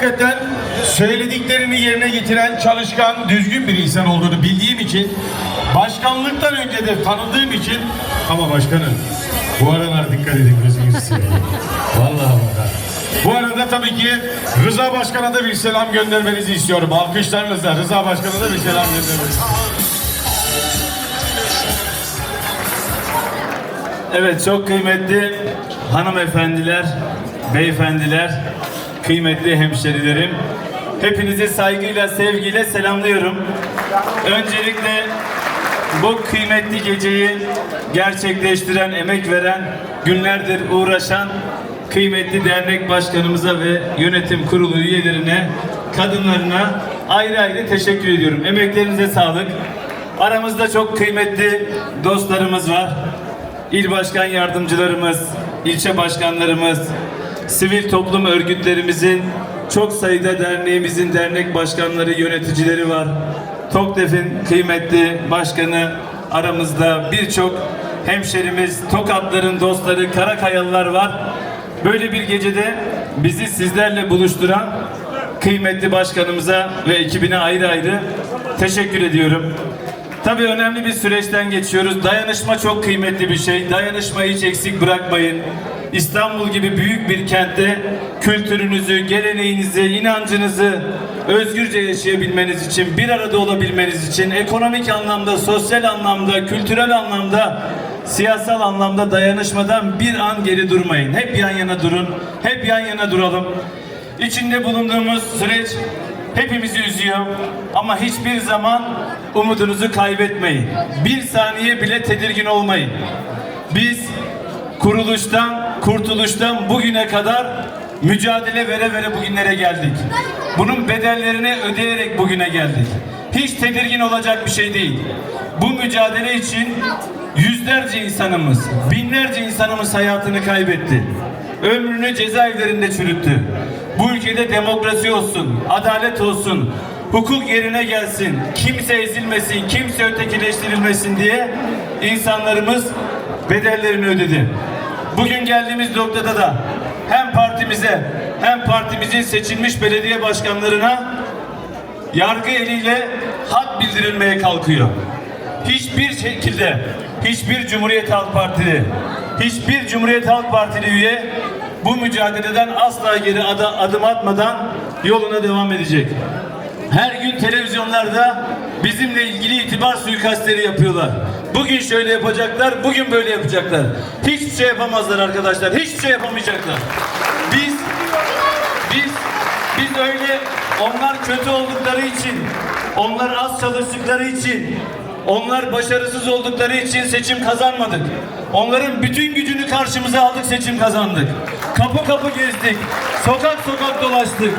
hakikaten söylediklerini yerine getiren çalışkan, düzgün bir insan olduğunu bildiğim için başkanlıktan önce de tanıdığım için ama başkanım bu aralar dikkat edin gözünüzü seveyim. Vallahi vallahi. Bu arada tabii ki Rıza Başkan'a da bir selam göndermenizi istiyorum. Alkışlarınızla Rıza Başkan'a da bir selam göndermenizi Evet çok kıymetli hanımefendiler, beyefendiler, kıymetli hemşerilerim. Hepinizi saygıyla, sevgiyle selamlıyorum. Öncelikle bu kıymetli geceyi gerçekleştiren, emek veren, günlerdir uğraşan kıymetli dernek başkanımıza ve yönetim kurulu üyelerine, kadınlarına ayrı ayrı teşekkür ediyorum. Emeklerinize sağlık. Aramızda çok kıymetli dostlarımız var. İl başkan yardımcılarımız, ilçe başkanlarımız, sivil toplum örgütlerimizin, çok sayıda derneğimizin dernek başkanları, yöneticileri var. TOKDEF'in kıymetli başkanı aramızda birçok hemşerimiz, Tokatların dostları, Karakayalılar var. Böyle bir gecede bizi sizlerle buluşturan kıymetli başkanımıza ve ekibine ayrı ayrı teşekkür ediyorum. Tabii önemli bir süreçten geçiyoruz. Dayanışma çok kıymetli bir şey. Dayanışmayı hiç eksik bırakmayın. İstanbul gibi büyük bir kentte kültürünüzü, geleneğinizi, inancınızı özgürce yaşayabilmeniz için, bir arada olabilmeniz için, ekonomik anlamda, sosyal anlamda, kültürel anlamda, siyasal anlamda dayanışmadan bir an geri durmayın. Hep yan yana durun, hep yan yana duralım. İçinde bulunduğumuz süreç hepimizi üzüyor ama hiçbir zaman umudunuzu kaybetmeyin. Bir saniye bile tedirgin olmayın. Biz kuruluştan, kurtuluştan bugüne kadar mücadele vere vere bugünlere geldik. Bunun bedellerini ödeyerek bugüne geldik. Hiç tedirgin olacak bir şey değil. Bu mücadele için yüzlerce insanımız, binlerce insanımız hayatını kaybetti. Ömrünü cezaevlerinde çürüttü. Bu ülkede demokrasi olsun, adalet olsun, hukuk yerine gelsin, kimse ezilmesin, kimse ötekileştirilmesin diye insanlarımız bedellerini ödedi. Bugün geldiğimiz noktada da hem partimize hem partimizin seçilmiş belediye başkanlarına yargı eliyle hak bildirilmeye kalkıyor. Hiçbir şekilde hiçbir Cumhuriyet Halk Partili, hiçbir Cumhuriyet Halk Partili üye bu mücadeleden asla geri adım atmadan yoluna devam edecek. Her gün televizyonlarda bizimle ilgili itibar suikastleri yapıyorlar. Bugün şöyle yapacaklar, bugün böyle yapacaklar. Hiçbir şey yapamazlar arkadaşlar. Hiçbir şey yapamayacaklar. Biz biz biz öyle onlar kötü oldukları için, onlar az çalıştıkları için, onlar başarısız oldukları için seçim kazanmadık. Onların bütün gücünü karşımıza aldık, seçim kazandık. Kapı kapı gezdik, sokak sokak dolaştık.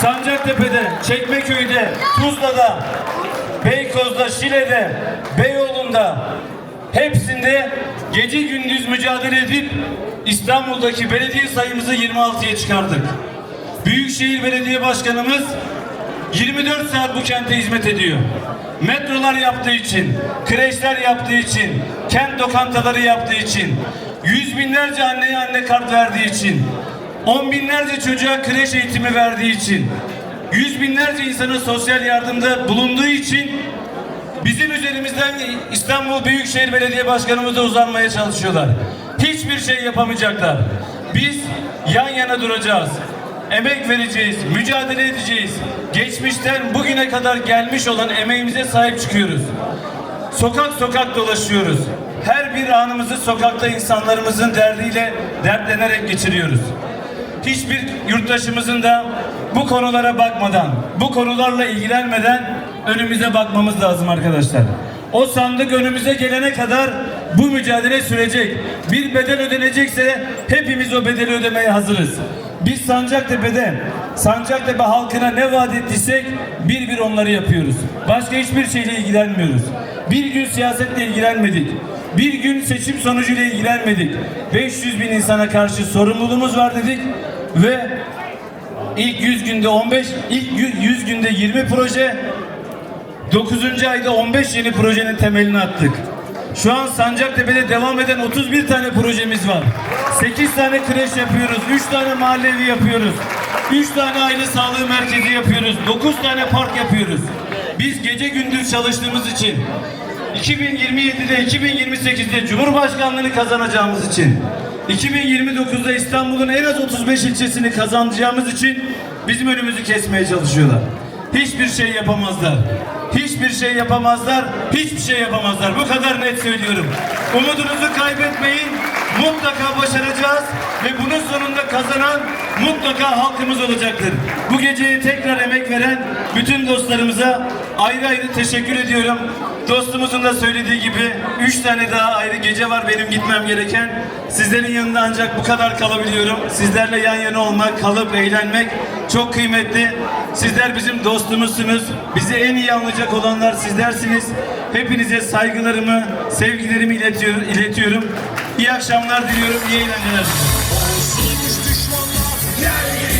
Sancaktepe'de, Çekmeköy'de, Tuzla'da, Beykoz'da, Şile'de, Beyoğlu'nda hepsinde gece gündüz mücadele edip İstanbul'daki belediye sayımızı 26'ya çıkardık. Büyükşehir Belediye Başkanımız 24 saat bu kente hizmet ediyor. Metrolar yaptığı için, kreşler yaptığı için, kent lokantaları yaptığı için, yüz binlerce anneye anne kart verdiği için, on binlerce çocuğa kreş eğitimi verdiği için, yüz binlerce insana sosyal yardımda bulunduğu için Bizim üzerimizden İstanbul Büyükşehir Belediye Başkanımıza uzanmaya çalışıyorlar. Hiçbir şey yapamayacaklar. Biz yan yana duracağız. Emek vereceğiz, mücadele edeceğiz. Geçmişten bugüne kadar gelmiş olan emeğimize sahip çıkıyoruz. Sokak sokak dolaşıyoruz. Her bir anımızı sokakta insanlarımızın derdiyle dertlenerek geçiriyoruz hiçbir yurttaşımızın da bu konulara bakmadan, bu konularla ilgilenmeden önümüze bakmamız lazım arkadaşlar. O sandık önümüze gelene kadar bu mücadele sürecek. Bir bedel ödenecekse hepimiz o bedeli ödemeye hazırız. Biz Sancaktepe'de, Sancaktepe halkına ne vaat ettiysek bir bir onları yapıyoruz. Başka hiçbir şeyle ilgilenmiyoruz. Bir gün siyasetle ilgilenmedik. Bir gün seçim sonucuyla ilgilenmedik. 500 bin insana karşı sorumluluğumuz var dedik ve ilk 100 günde 15, ilk 100 günde 20 proje, 9. ayda 15 yeni projenin temelini attık. Şu an Sancaktepe'de devam eden 31 tane projemiz var. 8 tane kreş yapıyoruz, 3 tane mahalle evi yapıyoruz. 3 tane aile sağlığı merkezi yapıyoruz. 9 tane park yapıyoruz. Biz gece gündüz çalıştığımız için 2027'de 2028'de Cumhurbaşkanlığını kazanacağımız için 2029'da İstanbul'un en az 35 ilçesini kazanacağımız için bizim önümüzü kesmeye çalışıyorlar. Hiçbir şey yapamazlar. Hiçbir şey yapamazlar. Hiçbir şey yapamazlar. Bu kadar net söylüyorum. Umudunuzu kaybetmeyin. Mutlaka başaracağız ve bunun sonunda kazanan mutlaka halkımız olacaktır. Bu geceye tekrar emek veren bütün dostlarımıza ayrı ayrı teşekkür ediyorum. Dostumuzun da söylediği gibi üç tane daha ayrı gece var benim gitmem gereken. Sizlerin yanında ancak bu kadar kalabiliyorum. Sizlerle yan yana olmak, kalıp eğlenmek çok kıymetli. Sizler bizim dostumuzsunuz. Bizi en iyi anlayacak olanlar sizlersiniz. Hepinize saygılarımı, sevgilerimi iletiyorum. iletiyorum. İyi akşamlar diliyorum, iyi eğlenceler. Düşmanlar yer